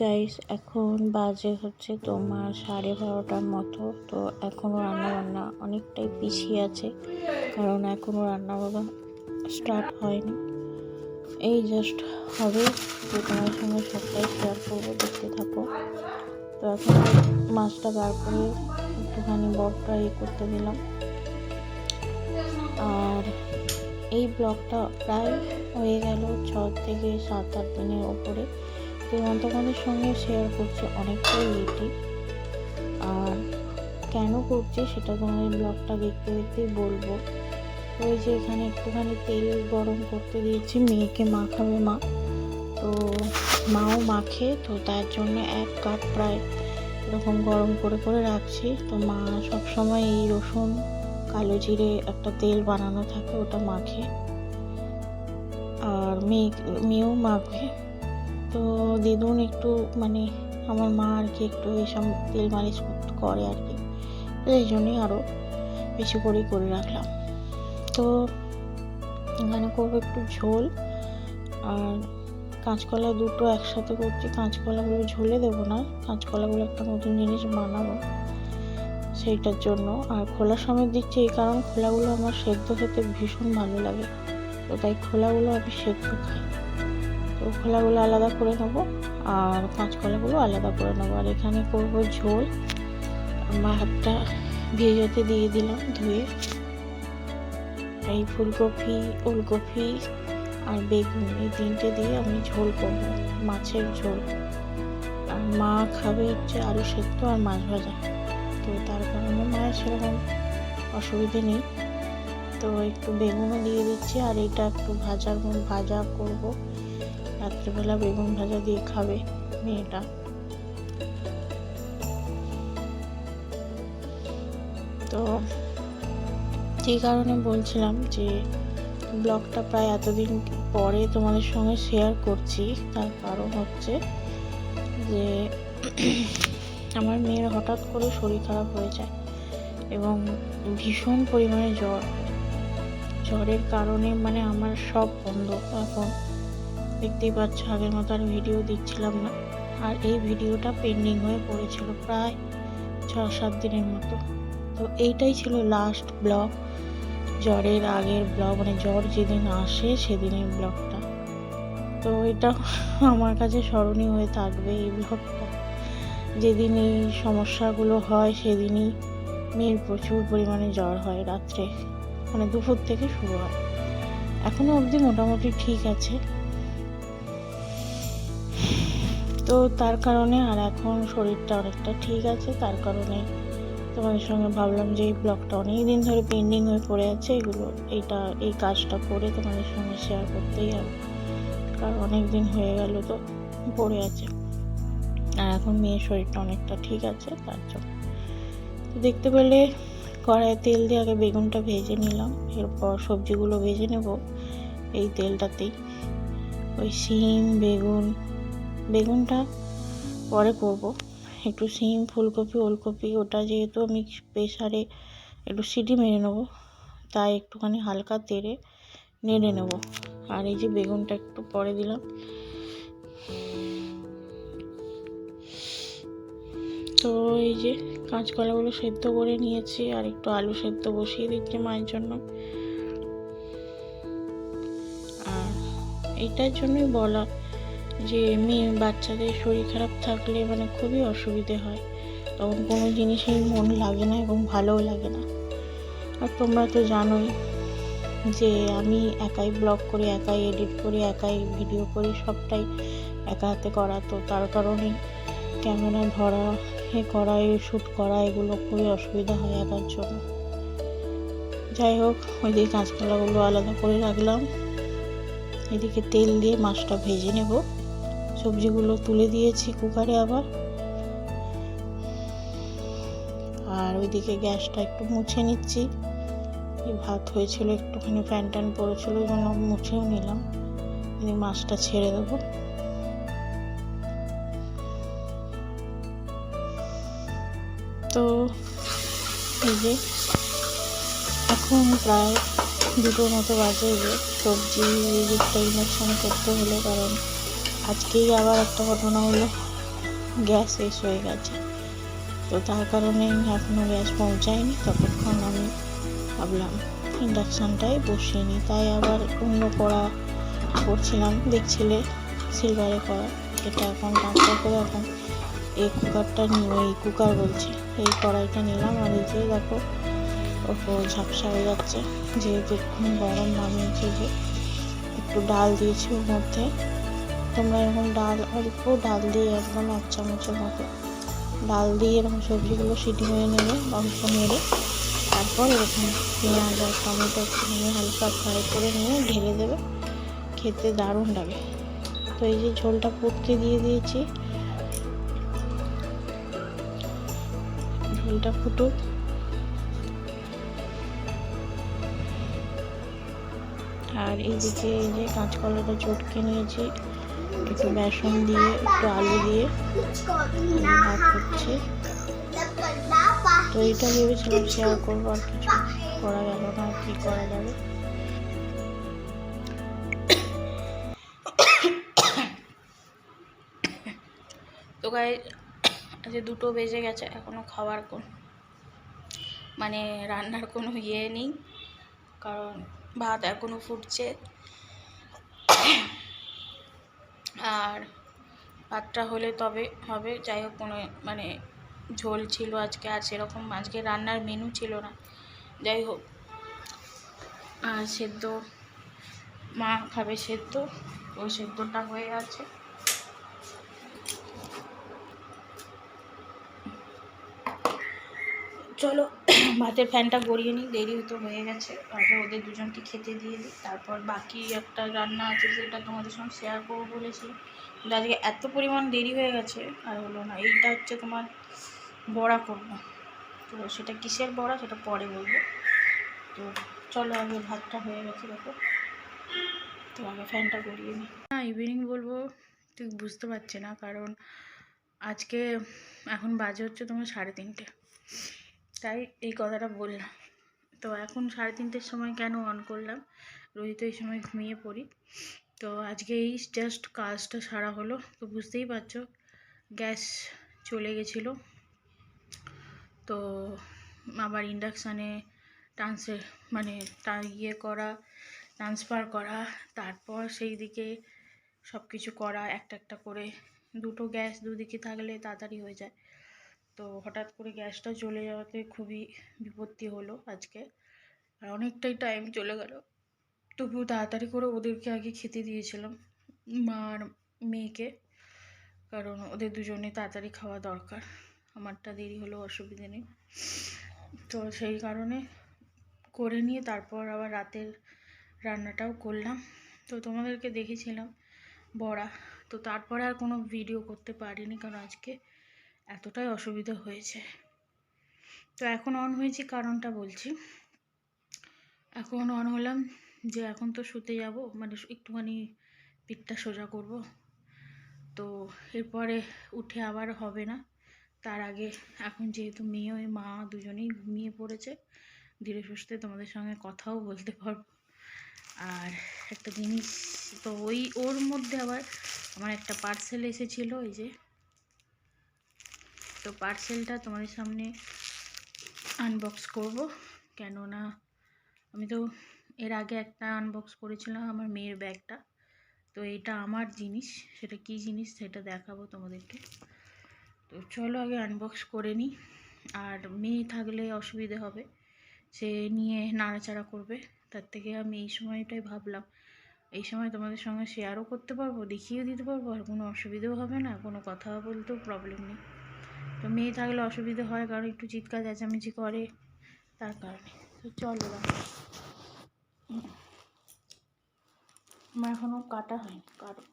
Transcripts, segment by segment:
Guys এখন বাজে হচ্ছে তোমার সাড়ে বারোটার মতো, তো এখনও রান্নাবান্না অনেকটাই পিছিয়ে আছে, কারণ এখনও রান্না রান্নাবান্না স্টার্ট হয়নি। এই জাস্ট হবে, তো তোমার সঙ্গে সবটাই শেয়ার করব, দেখতে থাকো। তো এখন মাছটা বার করে একটুখানি বরটা ইয়ে করতে দিলাম। আর এই ব্লগটা প্রায় হয়ে গেল ছ থেকে সাত আট দিনের ওপরে। তো তোমাদের সঙ্গে শেয়ার করছি অনেকটাই লেটে আর কেন করছি সেটা তোমাদের ব্লগটা দেখতে দেখতেই বলব। ওই যে এখানে একটুখানি তেল গরম করতে দিয়েছি, মেয়েকে মাখাবে মা। তো মাও মাখে, তো তার জন্য এক কাপ প্রায় এরকম গরম করে করে রাখছি। তো মা সবসময় এই রসুন, কালো জিরে একটা তেল বানানো থাকে, ওটা মাখে। আর মেয়ে, মেয়েও মাখে তো দিদুন একটু মানে আমার মা আর কি একটু এইসব তেল মালিশ করে আর কি। এই জন্যই আরও বেশি করেই করে রাখলাম। তো এখানে করব একটু ঝোল। আর কাঁচকলা দুটো একসাথে করছি। কাঁচকলাগুলো ঝোলে দেবো না। কাঁচকলাগুলো একটা নতুন জিনিস বানাবো সেইটার জন্য। আর খোলা সময় দিচ্ছি এই কারণ খোলাগুলো আমার সেদ্ধ খেতে ভীষণ ভালো লাগে। তো তাই খোলাগুলো আমি সেদ্ধ খাই। খোলাগুলো আলাদা করে নেব আর কাঁচকলাগুলো আলাদা করে নেব। আর এখানে করব ঝোল। হাতটা ভেজাতে দিয়ে দিলাম ধুয়ে। এই ফুলকপি, ওলকপি আর বেগুন এই তিনটে দিয়ে আমি ঝোল করব, মাছের ঝোল। আর মা খাবে হচ্ছে আলু সেদ্ধ আর মাছ ভাজা। তো তার কারণে মায়ের সেরকম অসুবিধে নেই। তো একটু বেগুনও দিয়ে দিচ্ছি আর এটা একটু ভাজা ভাজা করব। রাত্রিবেলা বেগুন ভাজা দিয়ে খাবে মেয়েটা। তো সেই কারণে বলছিলাম যে ব্লগটা প্রায় এতদিন পরে তোমাদের সঙ্গে শেয়ার করছি, তার কারণ হচ্ছে যে আমার মেয়ের হঠাৎ করে শরীর খারাপ হয়ে যায় এবং ভীষণ পরিমাণে জ্বর জ্বরের কারণে মানে আমার সব বন্ধ এখন। দেখতেই পাচ্ছ, আগের মতো আর ভিডিও দিচ্ছিলাম না। আর এই ভিডিওটা পেন্ডিং হয়ে পড়েছিল প্রায় ছ সাত দিনের মতো। তো এইটাই ছিল লাস্ট ব্লগ জ্বরের আগের ব্লগ মানে জ্বর যেদিন আসে সেদিনের ব্লগটা তো এটা আমার কাছে স্মরণীয় হয়ে থাকবে এই ব্লগটা যেদিন এই সমস্যাগুলো হয় সেদিনই মেয়ের প্রচুর পরিমাণে জ্বর হয় রাত্রে। মানে দুপুর থেকে শুরু হয়। এখনও অবধি মোটামুটি ঠিক আছে। তো তার কারণে আর এখন শরীরটা অনেকটা ঠিক আছে, তার কারণে তোমাদের সঙ্গে ভাবলাম যে এই ব্লগটা অনেক দিন ধরে পেন্ডিং হয়ে পড়ে আছে, এগুলো, এইটা, এই কাজটা করে তোমাদের সঙ্গে শেয়ার করতেই হবে। কারণ অনেক দিন হয়ে গেল তো, পড়ে আছে। আর এখন মেয়ের শরীরটা অনেকটা ঠিক আছে, তার জন্য। তো দেখতে পেলে কড়াইয়ে তেল দিয়ে আগে বেগুনটা ভেজে নিলাম, এরপর সবজিগুলো ভেজে নেব। এই তেলটাতেই। ওই শিম, বেগুন বেগুনটা পরে করব। একটু সিম, ফুলকপি, ওলকপি, ওটা যেহেতু আমি প্রেশারে একটু সিটি মেরে নেব, তাই একটুখানি হালকা তেড়ে নেড়ে নেব। আর এই যে বেগুনটা একটু পরে দিলাম। তো এই যে কাঁচকলাগুলো সেদ্ধ করে নিয়েছি, আর একটু আলু সেদ্ধ বসিয়ে দিচ্ছি মায়ের জন্য। আর এইটার জন্যই বলা যে মেয়ে বাচ্চাদের শরীর খারাপ থাকলে মানে খুবই অসুবিধে হয়। তখন কোনো জিনিসেই মন লাগে না এবং ভালোও লাগে না। আর তোমরা তো জানোই যে আমি একাই ব্লগ করি, একাই এডিট করি, একাই ভিডিও করি, সবটাই একা হাতে করা। তো তার কারণে ক্যামেরা ধরা, এ করা, এ শ্যুট করা, এগুলো খুবই অসুবিধা হয় একার জন্য। যাই হোক, ওইদিকে কাঁচকলাগুলো আলাদা করে রাখলাম। এদিকে তেল দিয়ে মাছটা ভেজে নেব। সবজিগুলো তুলে দিয়েছি কুকারে আবার। আর ওইদিকে গ্যাসটা একটু মুছে নিচ্ছি। ভাত হয়েছিল একটুখানি ফ্যান ট্যান পড়েছিল, ওই জন্য মুছেও নিলাম। মাছটা ছেড়ে দেবো। তো এই যে এখন প্রায় দুটোর মতো বাজে যে সবজি ইন্ডাকশান করতে হলে, কারণ আজকেই আবার একটা ঘটনা হলো। গ্যাস শেষ হয়ে গেছে। তো তার কারণে এখনও গ্যাস পৌঁছায়নি। ততক্ষণ আমি ভাবলাম ইন্ডাকশানটাই বসিয়ে নিই। তাই আবার অন্য কড়া করছিলাম। দেখছিলে সিলভারে করা। এটা এখন ট্রান্সফার করে এখন এই কুকারটা নিয়ে, এই কুকার বলছি, এই কড়াইটা নিলাম আর এই যে দেখো, ওপর ঝাপসা হয়ে যাচ্ছে। যেহেতু গরম নামিয়েছে যে একটু ডাল দিয়েছি ওর মধ্যে। তোমরা এরকম ডাল অল্প ডাল দিয়ে একদম এক চামচের মতো ডাল দিয়ে এরকম সবজিগুলো সিটি হয়ে নেবে অল্প নেড়ে তারপর এরকম পেঁয়াজ আর টমেটো একটু নিয়ে হালকা ফ্রাই করে নিয়ে ঢেলে দেবে। খেতে দারুণ লাগে। তো এই যে ঝোলটা ফুটতে দিয়ে দিয়েছি। ঝোলটা ফুটুক। আর এইদিকে এই যে কাঁচকলাটা চটকে নিয়েছি। একটু বেসন দিয়ে, একটু আলু দিয়ে ভাত হচ্ছে তো এটা ভেবেছিলাম শেয়ার করব, আর কিছু করা গেল না কি করা যাবে? তো গায়ে আজকে দুটো বেজে গেছে এখনও খাওয়ার কোন মানে রান্নার কোনো ইয়ে নেই। কারণ ভাত এখনও ফুটছে। আর ভাতটা হলে তবে হবে, যাই হোক কোনো মানে ঝোল ছিল আজকে, আর সেরকম আজকে রান্নার মেনু ছিল না। যাই হোক, আর সেদ্ধ, মা খাবে সেদ্ধ ওই সেদ্ধটা হয়ে আছে চলো ভাতের ফ্যানটা গড়িয়ে নিই, দেরি তো হয়ে গেছে। তারপর ওদের দুজনকে খেতে দিয়ে দিই। তারপর বাকি একটা রান্না আছে সেটা তোমাদের সঙ্গে শেয়ার করব বলেছি। কিন্তু আজকে এত পরিমাণ দেরি হয়ে গেছে, আর হলো না। এইটা হচ্ছে তোমার বড়া করব। তো সেটা কিসের বড়া সেটা পরে বলব। তো চলো আগে ভাতটা হয়ে গেছে, দেখো। তো আগে ফ্যানটা গড়িয়ে নিই। না ইভিনিং বলব ঠিক বুঝতে পারছি না, কারণ আজকে এখন বাজে হচ্ছে তোমার সাড়ে তিনটে। তাই এই কথাটা বললাম। তো এখন সাড়ে তিনটের সময় কেন অন করলাম? রোজ তো এই সময় ঘুমিয়ে পড়ি। তো আজকে এই জাস্ট কাজটা সারা হলো। তো বুঝতেই পারছ, গ্যাস চলে গেছিল। তো আবার ইন্ডাকশানে ট্রান্সফার মানে ইয়ে করা ট্রান্সফার করা, তারপর সেই দিকে সব কিছু করা, একটা একটা করে। দুটো গ্যাস দুদিকে থাকলে তাড়াতাড়ি হয়ে যায়। তো হঠাৎ করে গ্যাসটা চলে যাওয়াতে খুবই বিপত্তি হলো আজকে। আর অনেকটাই টাইম চলে গেল। তবু তাড়াতাড়ি করে ওদেরকে আগে খেতে দিয়েছিলাম, মা আর মেয়েকে। কারণ ওদের দুজনে তাড়াতাড়ি খাওয়া দরকার। আমারটা দেরি হলেও অসুবিধে নেই। তো সেই কারণে করে নিয়ে তারপর আবার রাতের রান্নাটাও করলাম। তো তোমাদেরকে দেখেছিলাম বড়া। তো তারপরে আর কোনো ভিডিও করতে পারিনি, কারণ আজকে এতটাই অসুবিধা হয়েছে। তো এখন অন হয়েছি কারণটা বলছি। এখন অন হলাম যে এখন তো শুতে যাব মানে একটুখানি পিঠটা সোজা করব। তো এরপরে উঠে আবার হবে না। তার আগে এখন যেহেতু মেয়ে, ওই মা দুজনেই ঘুমিয়ে পড়েছে, ধীরে সুস্থে তোমাদের সঙ্গে কথাও বলতে পারব। আর একটা জিনিস, তো ওই ওর মধ্যে আবার আমার একটা পার্সেল এসেছিল, এই যে তো পার্সেলটা তোমাদের সামনে আনবক্স করব। কেননা আমি তো এর আগে একটা আনবক্স করেছিলাম আমার মেয়ের ব্যাগটা। তো এটা আমার জিনিস, সেটা কি জিনিস সেটা দেখাবো তোমাদেরকে। তো চলো আগে আনবক্স করে নিই। আর মেয়ে থাকলে অসুবিধে হবে, সে নিয়ে নাড়াচাড়া করবে। তার থেকে আমি এই সময়টাই ভাবলাম, এই সময় তোমাদের সঙ্গে শেয়ারও করতে পারব দেখিয়ে দিতে পারব, আর কোনো অসুবিধেও হবে না, কোনো কথা বলতেও প্রবলেম নেই। তো মেয়ে থাকলে অসুবিধে হয়, কারণ একটু চিৎকার, চেঁচামেচি করে তার কারণে। তো চলো আমার এখনও কাটা হয়নি কারও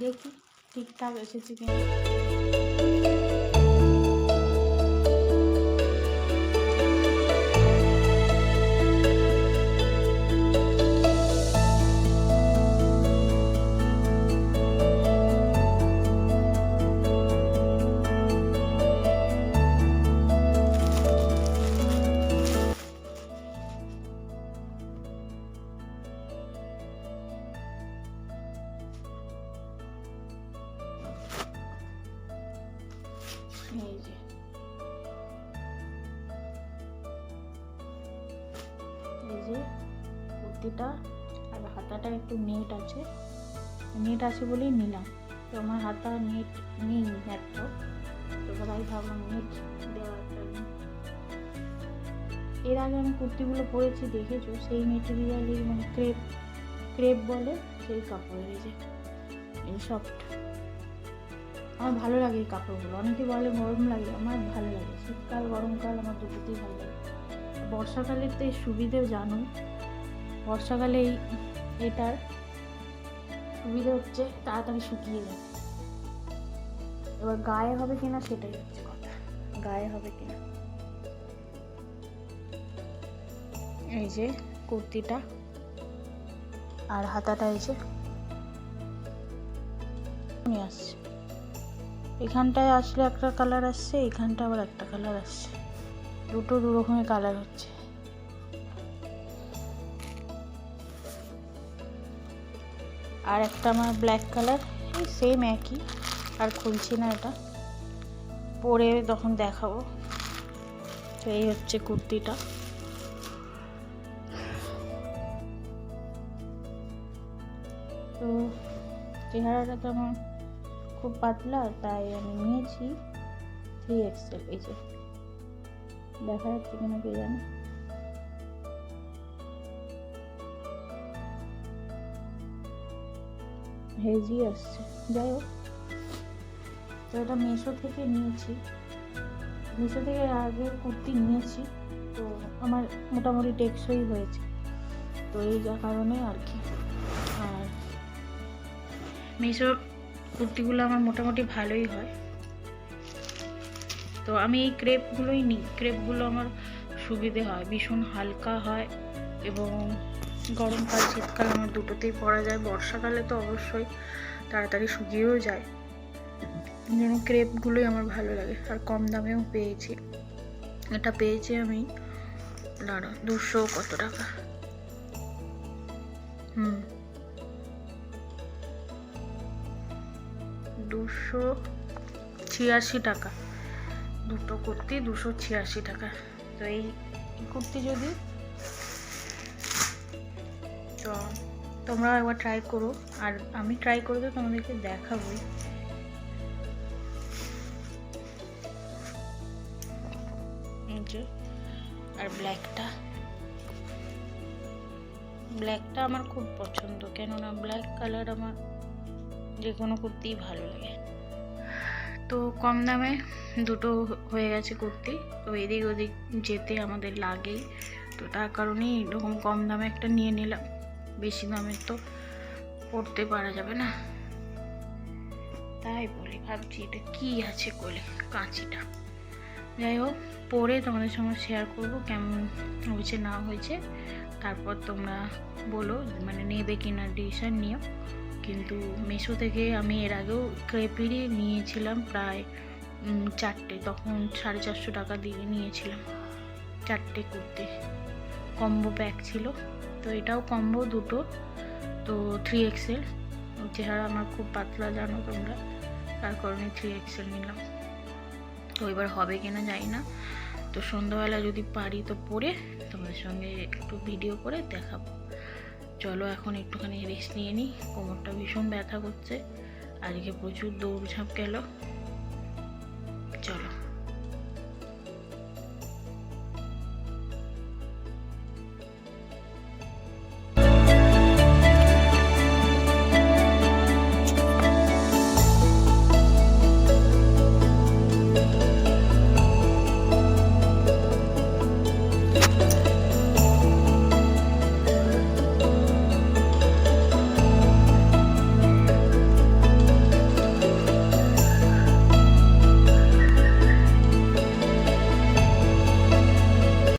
দেখি ঠিকঠাক এসেছে কিনা। এই যে এই যে কুর্তিটা আর হাতাটা একটু নেট আছে। নেট আছে বলেই নিলাম। তো আমার হাতা নেট নেই একটাও তো তাই ভাবলাম নেট দেওয়া একটা নিই। এর আগে আমি কুর্তিগুলো পরেছি, দেখেছ? সেই মেটেরিয়ালের মানে ক্রেপ ক্রেপ বলে সেই কাপড়ের যে, এই সফট আমার ভালো লাগে এই কাপড়গুলো। অনেকে বলে গরম লাগে, আমার ভালো লাগে। শীতকাল, গরমকাল আমার দুটোতেই ভালো লাগে। বর্ষাকালে তো এই সুবিধেও জানো, বর্ষাকালে এই এটার সুবিধা হচ্ছে তাড়াতাড়ি শুকিয়ে যায়। এবার গায়ে হবে কিনা সেটাই হচ্ছে কথা। গায়ে হবে কিনা? এই যে কুর্তিটা আর হাতাটা এই যে নিয়ে আসছে। এখানটায় আসলে একটা কালার আসছে এখানটা আবার একটা কালার আসছে। দুটো দু রকমের কালার হচ্ছে। আর একটা আমার ব্ল্যাক কালার এই সেম একই, আর খুলছি না এটা। পরে তখন দেখাবো। তো এই হচ্ছে কুর্তিটা। তো চেহারাটা আমার খুব পাতলা, তাই আমি নিয়েছি থ্রি এক্সেল এই যে। দেখা যাচ্ছে কিনা কে জানে। হেজি আসছে। যাই হোক, তো এটা মিশো থেকে নিয়েছি। মিশো থেকে আগে কুর্তি নিয়েছি, তো আমার মোটামুটি টেকসই হয়েছে। তো এই কারণে আর কি। আর মিশোর কুর্তিগুলো আমার মোটামুটি ভালোই হয়। তো আমি এই ক্রেপগুলোই নিই। ক্রেপগুলো আমার সুবিধে হয়। ভীষণ হালকা হয় এবং গরমকাল শীতকাল আমার দুটোতেই পরা যায়। বর্ষাকালে তো অবশ্যই তাড়াতাড়ি শুকিয়েও যায়। জন্য ক্রেপগুলোই আমার ভালো লাগে। আর কম দামেও পেয়েছি। এটা পেয়েছি আমি, দাঁড়া, দুশো কত টাকা? হুম। দুশো ছিয়াশি টাকা। দুটো কুর্তি দুশো ছিয়াশি টাকা। তো এই কুর্তি যদি তো তোমরা একবার ট্রাই করো। আর আমি ট্রাই করে তো তোমাদেরকে দেখাবোই। আর ব্ল্যাকটা ব্ল্যাকটা আমার খুব পছন্দ। কেননা ব্ল্যাক কালার আমার যে কোনো কুর্তিই ভালো লাগে। তো কম দামে দুটো হয়ে গেছে কুর্তি। তো এদিক ওদিক যেতে আমাদের লাগেই। তো তার কারণেই এরকম কম দামে একটা নিয়ে নিলাম। বেশি দামের তো পড়তে পারা যাবে না। তাই বলি ভাবছি এটা কি আছে কোলে, কাঁচিটা। যাই হোক, পরে তোমাদের সঙ্গে শেয়ার করব কেমন হয়েছে না হয়েছে। তারপর তোমরা বলো মানে নেবে কিনা ডিসিশন নিও। কিন্তু মিশো থেকে আমি এর আগেও ক্রেপেরই নিয়েছিলাম প্রায় চারটে। তখন সাড়ে চারশো টাকা দিয়ে নিয়েছিলাম চারটে কুর্তি। কম্বো প্যাক ছিল। তো এটাও কম্বো দুটো। তো থ্রি এক্সেল চেহারা আমার খুব পাতলা, জানো তোমরা। তার কারণে থ্রি এক্সেল নিলাম। তো এবার হবে কিনা জানি না। তো সন্ধ্যাবেলা যদি পারি তো পরে তোমাদের সঙ্গে একটু ভিডিও করে দেখাবো। চলো এখন একটুখানি রেস্ট নিয়ে নিই। কোমরটা ভীষণ ব্যথা করছে। আজকে প্রচুর দৌড়ঝাঁপ গেল।